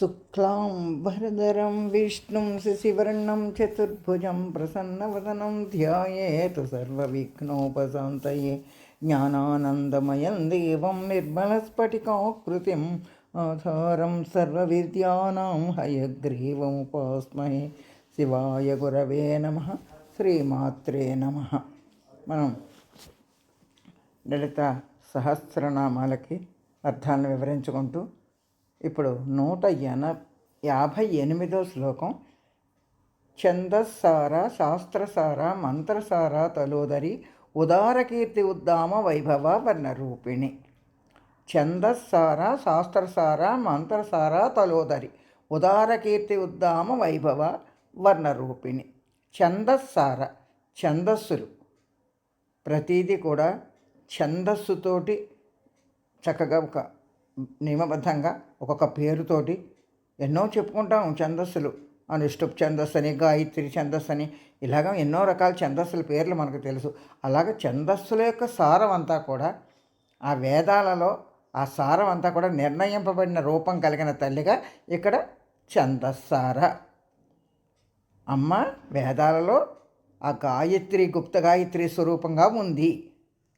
శుక్లాం వరదరం విష్ణుం శశివర్ణం చతుర్భుజం ప్రసన్నవదనం ధ్యాయేతు సర్వవిఘ్నోపశాంతయే. జ్ఞానానందమయం దేవం నిర్మలస్ఫటికాకృతిం ఆధారం సర్వవిద్యానాం హయగ్రీవముపాస్మహే. శివాయ గురవే నమ శ్రీమాత్రే నమ. మనం లలిత సహస్రనామాలకి అర్థాలను వివరించుకుంటూ ఇప్పుడు నూట ఎన యాభై ఎనిమిదో శ్లోకం. ఛందస్సార శాస్త్రసార మంత్రసార తలోదరి ఉదారకీర్తి ఉద్దామ వైభవ వర్ణరూపిణి. ఛందస్సార శాస్త్రసార మంత్రసార తలోదరి ఉదారకీర్తి ఉద్దామ వైభవ వర్ణరూపిణి. ఛందస్సార ఛందస్సులు. ప్రతీది కూడా ఛందస్సుతోటి చక్కగా ఒక నియమబద్ధంగా ఒక్కొక్క పేరుతోటి ఎన్నో చెప్పుకుంటాం. ఛందస్సులు అనుష్టుప్ ఛందస్సు అని గాయత్రి ఛందస్సు అని ఇలాగ ఎన్నో రకాల ఛందస్సుల పేర్లు మనకు తెలుసు. అలాగే ఛందస్సుల యొక్క సారం అంతా కూడా ఆ వేదాలలో ఆ సారం అంతా కూడా నిర్ణయింపబడిన రూపం కలిగిన తల్లిగా ఇక్కడ ఛందస్సార. అమ్మ వేదాలలో ఆ గాయత్రి గుప్త గాయత్రి స్వరూపంగా ఉంది.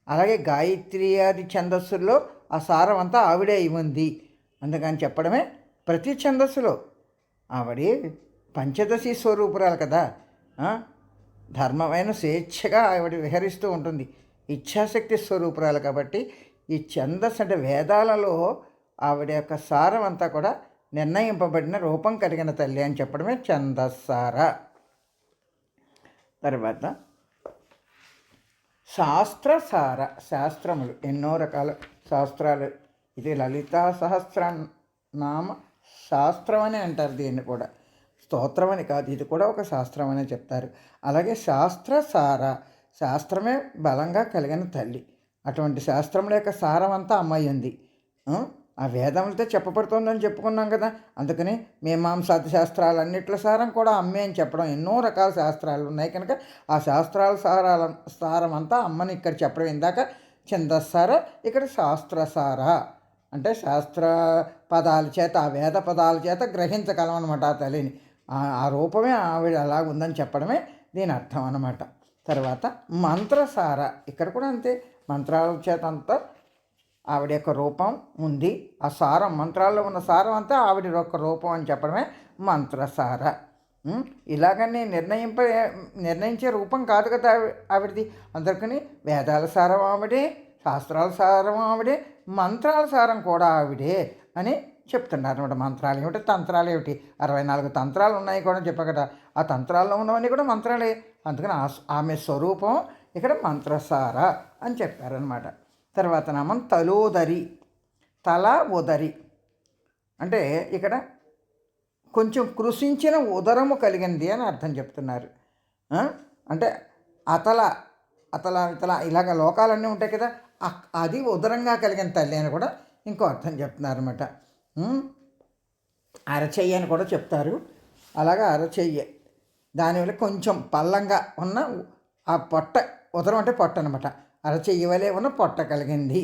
అలాగే గాయత్రి ఆది ఛందస్సుల్లో ఆ సారం అంతా ఆవిడే అయి ఉంది అందుకని చెప్పడమే ప్రతి ఛందస్సులో. ఆవిడే పంచదశి స్వరూపురాలు కదా. ధర్మమైన స్వేచ్ఛగా ఆవిడ విహరిస్తూ ఉంటుంది. ఇచ్ఛాశక్తి స్వరూపురాలు కాబట్టి ఈ ఛందస్సు అంటే వేదాలలో ఆవిడ యొక్క సారం అంతా కూడా నిర్ణయింపబడిన రూపం కలిగిన తల్లి అని చెప్పడమే ఛందస్సార. తర్వాత శాస్త్రసార శాస్త్రములు ఎన్నో రకాల శాస్త్రాలు. ఇది లలితా సహస్ర నామ శాస్త్రం అని అంటారు దీన్ని కూడా. స్తోత్రం అని కాదు ఇది కూడా ఒక శాస్త్రం అనే చెప్తారు. అలాగే శాస్త్రసార శాస్త్రమే బలంగా కలిగిన తల్లి. అటువంటి శాస్త్రముల యొక్క సారం అంతా అమ్మాయి ఉంది. ఆ? వేదములతో చెప్పబడుతోందని చెప్పుకున్నాం కదా. అందుకని మీమాంసాది శాస్త్రాలన్నిట్ల సారం కూడా అమ్మే అని చెప్పడం ఎన్నో రకాల శాస్త్రాలు ఉన్నాయి కనుక ఆ శాస్త్రాల సారాల సారం అంతా అమ్మని ఇక్కడ చెప్పడం ఇందాక ఛందస్సార ఇక్కడ శాస్త్రసార. అంటే శాస్త్ర పదాల చేత ఆ వేద పదాల చేత గ్రహించగలం అనమాట ఆ తల్లిని. ఆ- ఆ రూపమే ఆవిడ అలా ఉందని చెప్పడమే దీని అర్థం అనమాట తర్వాత మంత్రసార ఇక్కడ కూడా అంతే. మంత్రాల చేత అంతా ఆవిడ యొక్క రూపం ఉంది. ఆ సారం మంత్రాల్లో ఉన్న సారం అంతా ఆవిడ యొక్క రూపం అని చెప్పడమే మంత్రసార. ఇలాగని నిర్ణయింప నిర్ణయించే రూపం కాదు కదా ఆవిడది. అందరికని వేదాల సారం ఆవిడే శాస్త్రాల సారం ఆవిడే మంత్రాల సారం కూడా ఆవిడే అని చెప్తున్నారు అనమాట మంత్రాలు ఏమిటి? తంత్రాలు ఏమిటి? అరవై నాలుగు తంత్రాలు ఉన్నాయి కూడా చెప్పా కదా. ఆ తంత్రాల్లో ఉన్నవన్నీ కూడా మంత్రాలే. అందుకని ఆ- ఆమె స్వరూపం ఇక్కడ మంత్రసార అని చెప్పారనమాట తర్వాత నామం తలోదరి తల ఉదరి అంటే ఇక్కడ కొంచెం కృషించిన ఉదరము కలిగింది అని అర్థం చెప్తున్నారు. అంటే అతల అతల ఇతల ఇలాగ లోకాలన్నీ ఉంటాయి కదా అది ఉదరంగా కలిగిన తల్లి అని కూడా ఇంకో అర్థం చెప్తున్నారు అనమాట అరచెయ్యి అని కూడా చెప్తారు. అలాగా అరచెయ్యి దానివల్ల కొంచెం పల్లంగా ఉన్న ఆ పొట్ట ఉదరం అంటే పొట్ట అనమాట అరచెయ్యవలే ఉన్న పొట్ట కలిగింది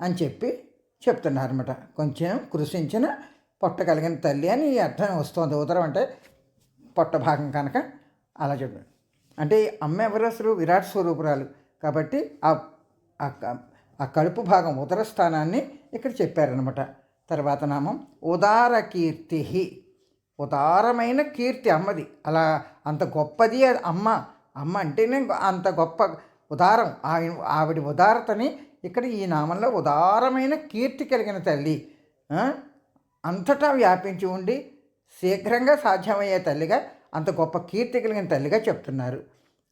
అని చెప్పి చెప్తున్నారు అనమాట కొంచెం కృషించిన పొట్ట కలిగిన తల్లి అని ఈ అర్థం వస్తుంది. ఉదరం అంటే పొట్ట భాగం కనుక అలా చెప్పారు అంటే అమ్మ ఎవరు అసలు విరాట్ స్వరూపురాలు. కాబట్టి ఆ ఆ ఆ కడుపు భాగం ఉదర స్థానాన్ని ఇక్కడ చెప్పారనమాట తర్వాత నామం ఉదార కీర్తి ఉదారమైన కీర్తి అమ్మది. అలా అంత గొప్పది అది అమ్మ. అమ్మ అంటేనే అంత గొప్ప ఉదారం. ఆవి- ఆవిడ ఉదారతని ఇక్కడ ఈ నామంలో ఉదారమైన కీర్తి కలిగిన తల్లి అంతటా వ్యాపించి ఉండి శీఘ్రంగా సాధ్యమయ్యే తల్లిగా అంత గొప్ప కీర్తి కలిగిన తల్లిగా చెప్తున్నారు.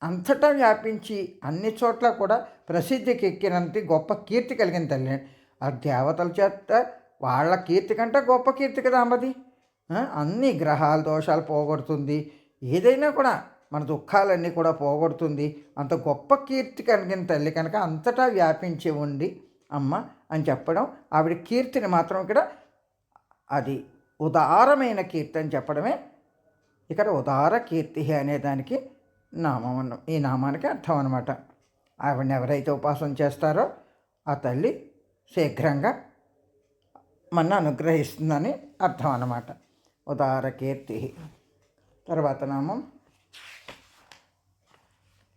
అంతటా వ్యాపించి అన్ని చోట్ల కూడా ప్రసిద్ధికి ఎక్కినంత గొప్ప కీర్తి కలిగిన తల్లి. ఆ దేవతల చేత వాళ్ళ కీర్తి కంటే గొప్ప కీర్తి కదా అమ్మది అన్ని గ్రహాల దోషాలు పోగొడుతుంది. ఏదైనా కూడా మన దుఃఖాలన్నీ కూడా పోగొడుతుంది. అంత గొప్ప కీర్తి కలిగిన తల్లి కనుక అంతటా వ్యాపించి ఉండి అమ్మ అని చెప్పడం ఆవిడ కీర్తిని మాత్రం ఇక్కడ అది ఉదారమైన కీర్తి అని చెప్పడమే. ఇక్కడ ఉదార కీర్తి అనే దానికి నామం ఈ నామానికి అర్థం అనమాట ఆవిడని ఎవరైతే ఉపాసన చేస్తారో ఆ తల్లి శీఘ్రంగా మన అనుగ్రహిస్తుందని అర్థం అన్నమాట. ఉదారకీర్తి తర్వాత నామం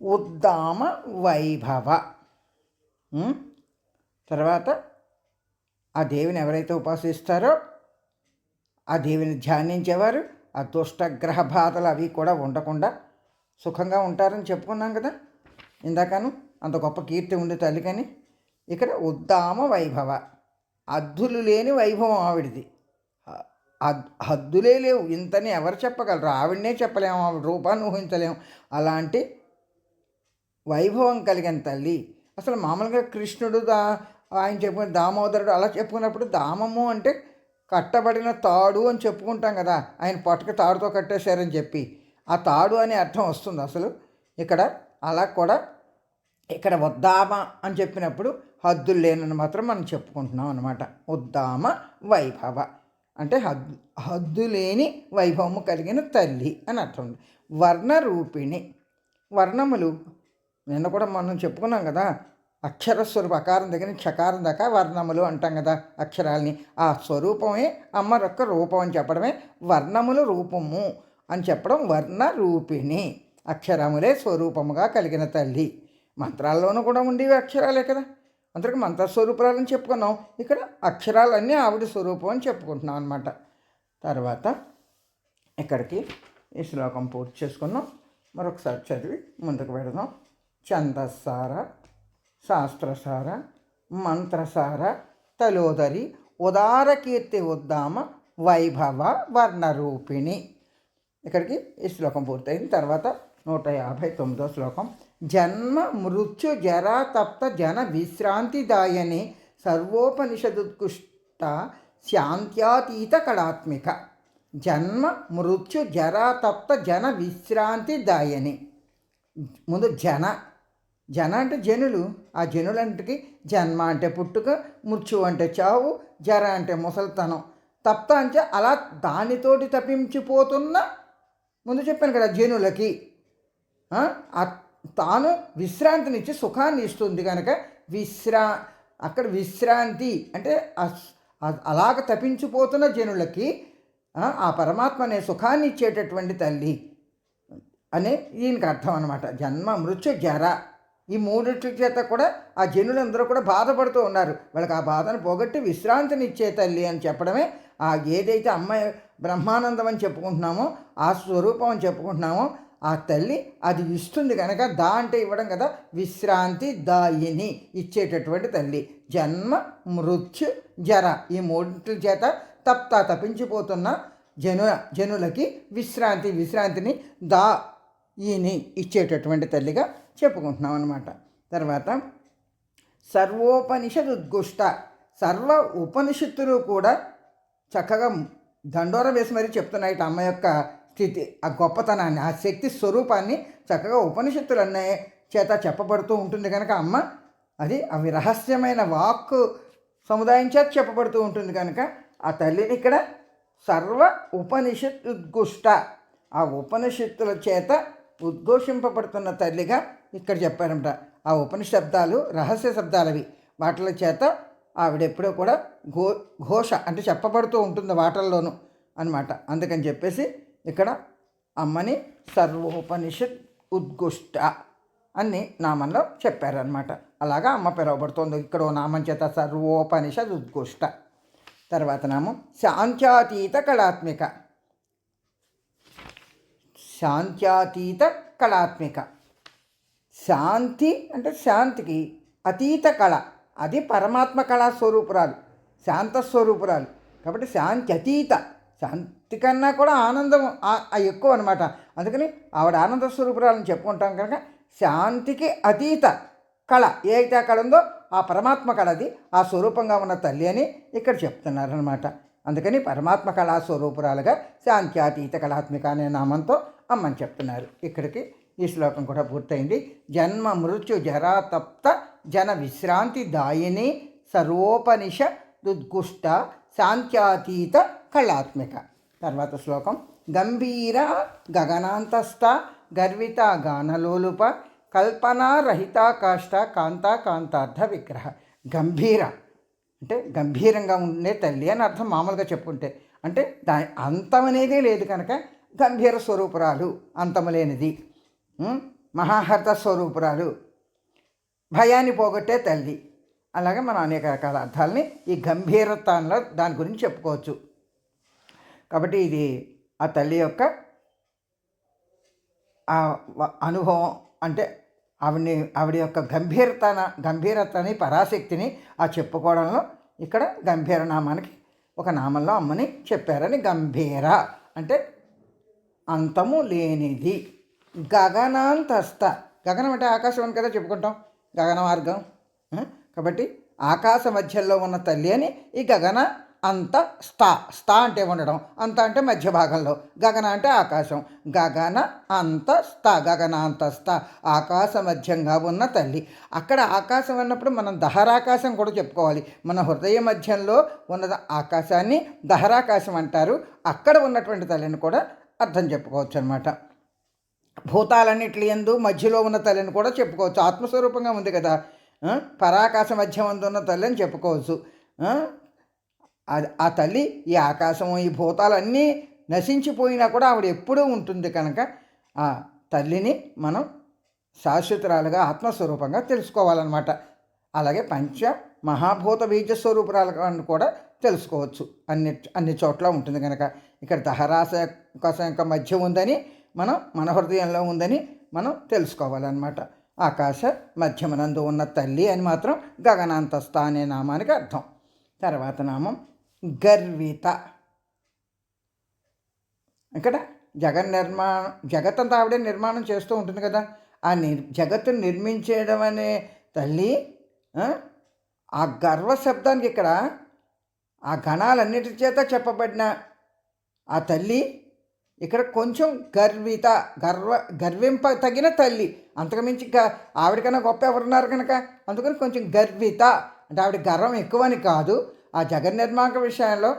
ఉద్దామ వైభవ. తర్వాత ఆ దేవిని ఎవరైతే ఉపాసిస్తారో ఆ దేవిని ధ్యానించేవారు ఆ దుష్టగ్రహ బాధలు అవి కూడా ఉండకుండా సుఖంగా ఉంటారని చెప్పుకున్నాం కదా. ఇందాకను అంత గొప్ప కీర్తి ఉంది తల్లికని. ఇక్కడ ఉద్దామ వైభవ. అద్దులు లేని వైభవం ఆవిడిది. హద్దులే లేవు. ఇంతని ఎవరు చెప్పగలరు? ఆవిడనే చెప్పలేము ఆవిడ రూపాన్ని ఊహించలేము. అలాంటి వైభవం కలిగిన తల్లి. అసలు మామూలుగా కృష్ణుడు దా ఆయన చెప్పుకున్న దామోదరుడు అలా చెప్పుకున్నప్పుడు దామము అంటే కట్టబడిన తాడు అని చెప్పుకుంటాం కదా ఆయన పొట్టక తాడుతో కట్టేశారని చెప్పి. ఆ తాడు అనే అర్థం వస్తుంది అసలు. ఇక్కడ అలా కూడా ఇక్కడ వద్దామ అని చెప్పినప్పుడు హద్దులు లేనని మాత్రం మనం చెప్పుకుంటున్నాం అనమాట ఉద్దామ వైభవ. అంటే హద్దు హద్దు లేని వైభవము కలిగిన తల్లి అని అర్థం. వర్ణరూపిణి. వర్ణములు నిన్న కూడా మనం చెప్పుకున్నాం కదా అక్షర స్వరూప అకారం దగ్గర చకారం దాకా వర్ణములు అంటాం కదా అక్షరాలని. ఆ స్వరూపమే అమ్మ యొక్క రూపం అని చెప్పడమే వర్ణములు రూపము అని చెప్పడం వర్ణ రూపిణి అక్షరములే స్వరూపముగా కలిగిన తల్లి. మంత్రాల్లోనూ కూడా ఉండేవి అక్షరాలే కదా. అందరికి మంత్రస్వరూపురాలని చెప్పుకున్నాం. ఇక్కడ అక్షరాలన్నీ ఆవిడ స్వరూపం అని చెప్పుకుంటున్నాం అనమాట తర్వాత ఇక్కడికి ఈ శ్లోకం పూర్తి చేసుకున్నాం మరొకసారి చదివి ముందుకు పెడదాం. ఛందస్సార శాస్త్రసార మంత్రసార తలోదరి ఉదారకీర్తి ఉద్దామ వైభవ వర్ణరూపిణి. ఇక్కడికి ఈ శ్లోకం పూర్తయిన తర్వాత నూట యాభై తొమ్మిదో శ్లోకం. జన్మ మృత్యు జరా తప్త జన విశ్రాంతిదాయని సర్వోపనిషదుత్కృష్ట శాంత్యాతీత కళాత్మిక. జన్మ మృత్యు జరా తప్త జన విశ్రాంతిదాయని ముందు జన జన అంటే జనులు. ఆ జనులంటికి జన్మ అంటే పుట్టుక మృత్యు అంటే చావు జర అంటే ముసలితనం. తప్త అంటే అలా దానితోటి తప్పించిపోతున్న ముందు చెప్పాను కదా జనులకి. తాను విశ్రాంతినిచ్చి సుఖాన్ని ఇస్తుంది కనుక విశ్రా అక్కడ విశ్రాంతి అంటే అలాగ తప్పించిపోతున్న జనులకి ఆ, ఆ పరమాత్మ అనే సుఖాన్ని ఇచ్చేటటువంటి తల్లి అనే దీనికి అర్థం అనమాట జన్మ మృత్యు జర. ఈ మూడిట్ల చేత కూడా ఆ జనులందరూ కూడా బాధపడుతూ ఉన్నారు. వాళ్ళకి ఆ బాధను పోగొట్టి విశ్రాంతిని ఇచ్చే తల్లి అని చెప్పడమే ఆ ఏదైతే అమ్మాయి బ్రహ్మానందం అని చెప్పుకుంటున్నామో ఆ స్వరూపం అని చెప్పుకుంటున్నామో ఆ తల్లి అది ఇస్తుంది కనుక దా అంటే ఇవ్వడం కదా విశ్రాంతి దాయిని ఇచ్చేటటువంటి తల్లి. జన్మ మృత్యు జర ఈ మూడింటి చేత తప్త తప్పించిపోతున్న జను జనులకి విశ్రాంతి విశ్రాంతిని దా ఈని ఇచ్చేటటువంటి తల్లిగా చెప్పుకుంటున్నాం అనమాట తర్వాత సర్వోపనిషద్ ఉద్గుష్ట సర్వ ఉపనిషత్తులు కూడా చక్కగా దండోర వేసి మరీ చెప్తున్నాయి అమ్మ యొక్క స్థితి ఆ గొప్పతనాన్ని ఆ శక్తి స్వరూపాన్ని చక్కగా ఉపనిషత్తులు అనే చేత చెప్పబడుతూ ఉంటుంది కనుక అమ్మ. అది అవి రహస్యమైన వాక్కు సముదాయం చేత చెప్పబడుతూ ఉంటుంది కనుక ఆ తల్లిని ఇక్కడ సర్వ ఉపనిషత్ ఉద్గుష్ట ఆ ఉపనిషత్తుల చేత ఉద్ఘోషింపబడుతున్న తల్లిగా ఇక్కడ చెప్పారంట. ఆ ఉపనిశబ్దాలు రహస్య శబ్దాలవి. వాటిల చేత ఆవిడెప్పుడూ కూడా ఘో ఘోష అంటే చెప్పబడుతూ ఉంటుంది వాటల్లోనూ అనమాట అందుకని చెప్పేసి ఇక్కడ అమ్మని సర్వోపనిషత్ ఉద్గుష్ట అని నామంలో చెప్పారనమాట అలాగా అమ్మ పిలువబడుతోంది ఇక్కడ నామం చేత సర్వోపనిషద్ ఉద్గుష్ట. తర్వాత నామం శాంత్యాతీత కళాత్మిక. శాంత్యాతీత కళాత్మిక. శాంతి అంటే శాంతికి అతీత కళ. అది పరమాత్మ కళా స్వరూపురాలు శాంత స్వరూపురాలు. కాబట్టి శాంతి అతీత. శాంతి కన్నా కూడా ఆనందం ఆ- ఎక్కువ అనమాట అందుకని ఆవిడ ఆనంద స్వరూపురాలని చెప్పుకుంటాం కనుక శాంతికి అతీత కళ ఏ అయితే కళ ఉందో ఆ పరమాత్మ కళ అది ఆ స్వరూపంగా ఉన్న తల్లి అని ఇక్కడ చెప్తున్నారనమాట అందుకని పరమాత్మ కళా స్వరూపురాలుగా శాంత్యాతీత కళాత్మిక అనే నామంతో అమ్మని చెప్తున్నారు. ఇక్కడికి ఈ శ్లోకం కూడా పూర్తయింది. జన్మ మృత్యు జరాతప్త జన విశ్రాంతి దాయిని సర్వోపనిష దుద్గుష్ట శాంత్యాతీత కళాత్మిక. తర్వాత శ్లోకం. గంభీర గగనాంతస్థ గర్విత గానలోలుప కల్పనారహిత కాష్ట కాంతా కాంతార్థ విగ్రహ. గంభీర. అంటే గంభీరంగా ఉండే తల్లి అని అర్థం మామూలుగా చెప్పుకుంటే అంటే దాని అంతం అనేదే లేదు కనుక గంభీర స్వరూపురాలు అంతము లేనిది. మహాహర్త స్వరూపురాలు. భయాన్ని పోగొట్టే తల్లి. అలాగే మనం అనేక రకాల అర్థాలని ఈ గంభీరతంలో దాని గురించి చెప్పుకోవచ్చు. కాబట్టి ఇది ఆ తల్లి యొక్క ఆ అనుభవం అంటే ఆవిడని ఆవిడ యొక్క గంభీరతన గంభీరతని పరాశక్తిని ఆ చెప్పుకోవడంలో ఇక్కడ గంభీర నామానికి ఒక నామంలో అమ్మని చెప్పారని గంభీర అంటే అంతము లేనిది. గగనాంతస్థ. గగనం అంటే ఆకాశం అని కదా చెప్పుకుంటాం. గగన మార్గం. కాబట్టి ఆకాశ మధ్యలో ఉన్న తల్లి అని ఈ గగన అంత స్థా. స్థా అంటే ఉండడం. అంత అంటే మధ్య భాగంలో. గగన అంటే ఆకాశం. గగన అంత స్థ. గగన అంత స్థ ఆకాశ మధ్యంగా ఉన్న తల్లి. అక్కడ ఆకాశం అన్నప్పుడు మనం దహరాకాశం కూడా చెప్పుకోవాలి. మన హృదయ మధ్యంలో ఉన్న ఆకాశాన్ని దహరాకాశం అంటారు. అక్కడ ఉన్నటువంటి తల్లిని కూడా అర్థం చెప్పుకోవచ్చు అనమాట భూతాలన్నిటి ఎందు మధ్యలో ఉన్న తల్లిని కూడా చెప్పుకోవచ్చు. ఆత్మస్వరూపంగా ఉంది కదా. పరాకాశ మధ్యం ఉన్న తల్లి అని చెప్పుకోవచ్చు. ఆ? ఆ- తల్లి ఈ ఆకాశం ఈ భూతాలన్నీ నశించిపోయినా కూడా ఆవిడ ఎప్పుడూ ఉంటుంది కనుక ఆ తల్లిని మనం శాశ్వతరాలుగా ఆత్మస్వరూపంగా తెలుసుకోవాలన్నమాట. అలాగే పంచ మహాభూత బీజ స్వరూపురాలుగా కూడా తెలుసుకోవచ్చు. అన్ని అన్ని చోట్ల ఉంటుంది కనుక. ఇక్కడ దహరాశ కోసం యొక్క మధ్య ఉందని మనం మన హృదయంలో ఉందని మనం తెలుసుకోవాలన్నమాట. ఆకాశ మధ్యమనందు ఉన్న తల్లి అని మాత్రం గగనాంతస్థ అనే నామానికి అర్థం. తర్వాత నామం గర్విత. ఇక్కడ జగన్ నిర్మాణం జగత్తంతా ఆవిడే నిర్మాణం చేస్తూ ఉంటుంది కదా. ఆ నిర్ జగత్తును నిర్మించేయడం అనే తల్లి ఆ, ఆ గర్వ శబ్దానికి ఇక్కడ ఆ గణాలన్నిటి చేత చెప్పబడిన ఆ తల్లి ఇక్కడ కొంచెం గర్విత గర్వ గర్వింప తగిన తల్లి అంతకుమించి ఇంకా ఆవిడకన్నా గొప్ప ఎవరున్నారు కనుక? అందుకని కొంచెం గర్విత. అంటే ఆవిడ గర్వం ఎక్కువని కాదు. ఆ జగన్ నిర్మాణ విషయంలో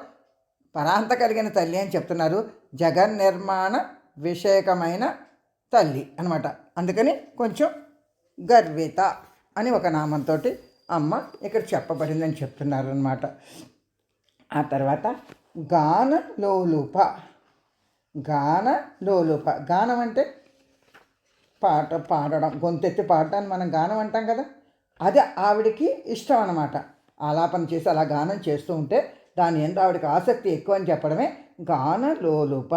పరాంత కలిగిన తల్లి అని చెప్తున్నారు. జగన్ నిర్మాణ విషయకమైన తల్లి అనమాట అందుకని కొంచెం గర్విత అని ఒక నామంతో అమ్మ ఇక్కడ చెప్పబడిందని చెప్తున్నారు అనమాట ఆ తర్వాత గానలోలుప లోలుప. గాన లోలుప గానం అంటే పాట పాడడం గొంతెత్తి పాడటాన్ని మనం గానం అంటాం కదా. అది ఆవిడకి ఇష్టం అనమాట ఆలాపన చేసి అలా గానం చేస్తూ ఉంటే దాని ఎందు ఆవిడకి ఆసక్తి ఎక్కువ అని చెప్పడమే గాన లోలుప.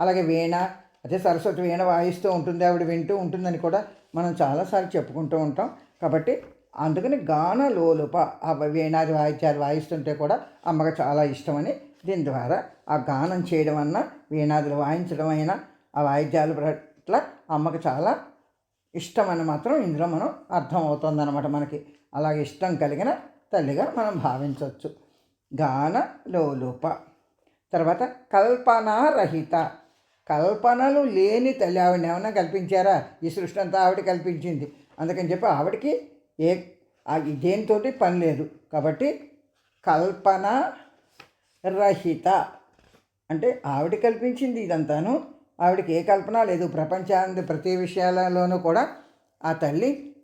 అలాగే వీణ అదే సరస్వతి వీణ వాయిస్తూ ఉంటుంది ఆవిడ వింటూ ఉంటుందని కూడా మనం చాలాసార్లు చెప్పుకుంటూ ఉంటాం. కాబట్టి అందుకని గాన లోలుప ఆ వీణాది వాయిద్యాలు వాయిస్తుంటే కూడా అమ్మకు చాలా ఇష్టమని దీని ద్వారా ఆ గానం చేయడం అన్న వీణాదులు వాయించడం అయినా ఆ వాయిద్యాల పట్ల అమ్మకు చాలా ఇష్టం అని మాత్రం ఇందులో మనం అర్థం అవుతుందన్నమాట మనకి. అలాగే ఇష్టం కలిగిన తల్లిగా మనం భావించవచ్చు గాన లోలుప. తర్వాత కల్పనారహిత కల్పనలు లేని తల్లి ఆవిడని ఏమన్నా కల్పించారా? ఈ సృష్టి అంతా ఆవిడ కల్పించింది. అందుకని చెప్పి ఆవిడకి ఏ దేనితోటి పని లేదు. కాబట్టి కల్పన రహిత. అంటే ఆవిడ కల్పించింది ఇదంతాను. ఆవిడకి ఏ కల్పన లేదు. ప్రపంచాన్ని ప్రతి విషయాలలోనూ కూడా ఆ తల్లి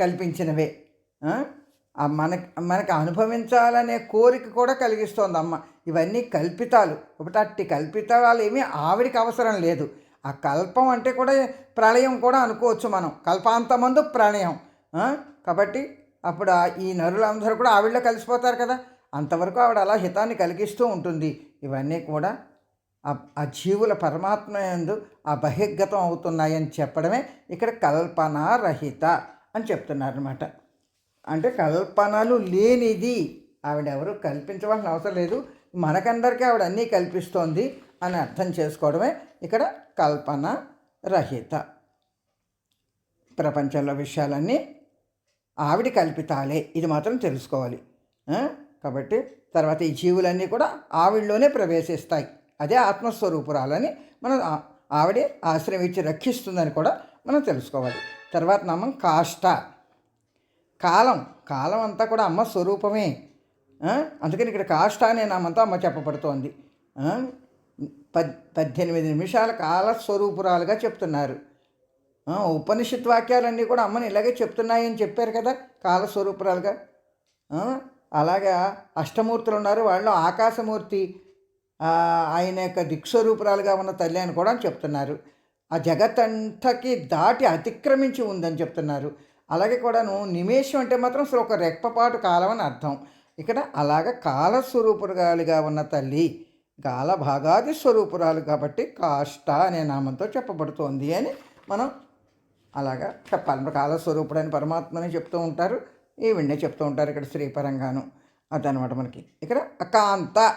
కల్పించినవే. మన మనకు మనకి అనుభవించాలనే కోరిక కూడా కలిగిస్తోంది అమ్మ. ఇవన్నీ కల్పితాలు. ఒకటి అట్టి కల్పితాలు ఏమీ ఆవిడికి అవసరం లేదు. ఆ కల్పం అంటే కూడా ప్రళయం కూడా అనుకోవచ్చు మనం. కల్పాంతమందు ప్రళయం కాబట్టి అప్పుడు ఆ- ఈ నరులందరూ కూడా ఆవిడలో కలిసిపోతారు కదా. అంతవరకు ఆవిడ అలా హితాన్ని కలిగిస్తూ ఉంటుంది. ఇవన్నీ కూడా ఆ- జీవుల పరమాత్మ ఎందు ఆ బహిర్గతం అవుతున్నాయని చెప్పడమే ఇక్కడ కల్పనారహిత అని చెప్తున్నారు అనమాట అంటే కల్పనలు లేనిది ఆవిడెవరు కల్పించవలసిన అవసరం లేదు. మనకందరికీ ఆవిడ అన్నీ కల్పిస్తోంది అని అర్థం చేసుకోవడమే ఇక్కడ కల్పన రహిత ప్రపంచంలో విషయాలన్నీ ఆవిడ కల్పితాలే. ఇది మాత్రం తెలుసుకోవాలి. కాబట్టి తర్వాత ఈ జీవులన్నీ కూడా ఆవిడలోనే ప్రవేశిస్తాయి. అదే ఆత్మస్వరూపురాలని మనం ఆవిడే ఆశ్రయం ఇచ్చి రక్షిస్తుందని కూడా మనం తెలుసుకోవాలి. తర్వాత నామం కాష్ట. కాలం. కాలం అంతా కూడా అమ్మ స్వరూపమే. అందుకని ఇక్కడ కాష్ట అనే నామంతా అమ్మ చెప్పబడుతోంది. పద్ పద్దెనిమిది నిమిషాల కాల స్వరూపురాలుగా చెప్తున్నారు ఉపనిషత్ వాక్యాలన్నీ కూడా అమ్మని ఇలాగే చెప్తున్నాయని చెప్పారు కదా కాలస్వరూపురాలుగా. అలాగా అష్టమూర్తులు ఉన్నారు. వాళ్ళు ఆకాశమూర్తి ఆయన యొక్క దిక్స్వరూపురాలుగా ఉన్న తల్లి అని కూడా చెప్తున్నారు. ఆ జగత్తంతకి దాటి అతిక్రమించి ఉందని చెప్తున్నారు. అలాగే కూడాను నిమేషం అంటే మాత్రం అసలు ఒక రెప్పపాటు కాలం అని అర్థం. ఇక్కడ అలాగ కాలస్వరూపురాలుగా ఉన్న తల్లి గాల భాగాది స్వరూపురాలు కాబట్టి కాష్ట అనే నామంతో చెప్పబడుతోంది అని మనం అలాగా చెప్పాలి. కాలస్వరూపుడు అని పరమాత్మని చెప్తూ ఉంటారు. ఈవిడనే చెప్తూ ఉంటారు ఇక్కడ శ్రీపరంగాను అదనమాట మనకి. ఇక్కడ అకాంత.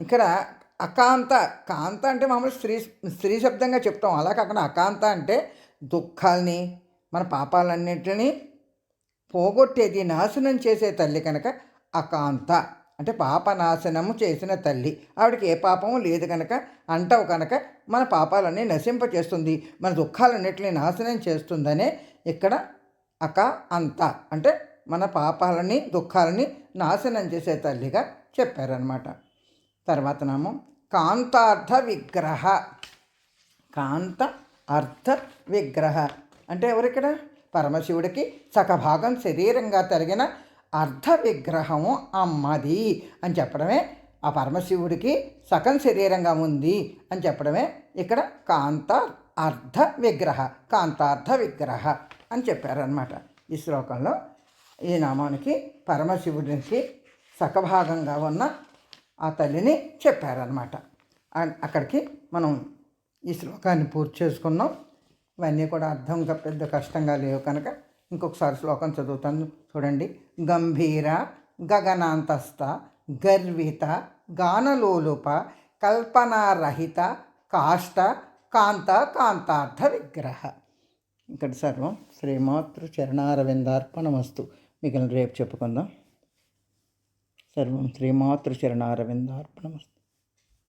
ఇక్కడ అకాంత. కాంత అంటే మామూలు స్త్రీ స్త్రీ శబ్దంగా చెప్తాం. అలా కాకుండా అకాంత అంటే దుఃఖాలని మన పాపాలన్నింటినీ పోగొట్టేది నాశనం చేసే తల్లి కనుక అకాంత. అంటే పాపనాశనము చేసిన తల్లి. ఆవిడకి ఏ పాపము లేదు కనుక అంటావు కనుక మన పాపాలన్నీ నశింపచేస్తుంది. మన దుఃఖాలన్నింటినీ నాశనం చేస్తుందనే ఇక్కడ అక అంత. అంటే మన పాపాలని దుఃఖాలని నాశనం చేసే తల్లిగా చెప్పారనమాట తర్వాత నామం కాంతార్థ విగ్రహ. కాంత అర్థ విగ్రహ. అంటే ఎవరిక్కడ? పరమశివుడికి సగభాగం శరీరంగా తరిగిన అర్ధ విగ్రహము అమ్మది అని చెప్పడమే. ఆ పరమశివుడికి సగం శరీరంగా ఉంది అని చెప్పడమే. ఇక్కడ కాంత అర్ధ విగ్రహ. కాంతార్థ విగ్రహ. అని చెప్పారనమాట ఈ శ్లోకంలో ఈ నామానికి పరమశివుడికి సఖభాగంగా ఉన్న ఆ తల్లిని చెప్పారనమాట అక్కడికి మనం ఈ శ్లోకాన్ని పూర్తి చేసుకున్నాం. ఇవన్నీ కూడా అర్థంగా పెద్ద కష్టంగా లేవు కనుక ఇంకొకసారి శ్లోకం చదువుతాను చూడండి. గంభీర గగనాంతస్థ గర్విత గానలోలుప కల్పనారహిత కాష్ట కాంత కాంతార్థ విగ్రహ. ఇక్కడ సర్వం శ్రీమాతృ చరణారవిందార్పణమస్తు. మిగిలిన రేపు చెప్పుకుందాం. సర్వం శ్రీమాతృ చరణారవిందార్పణమస్తు.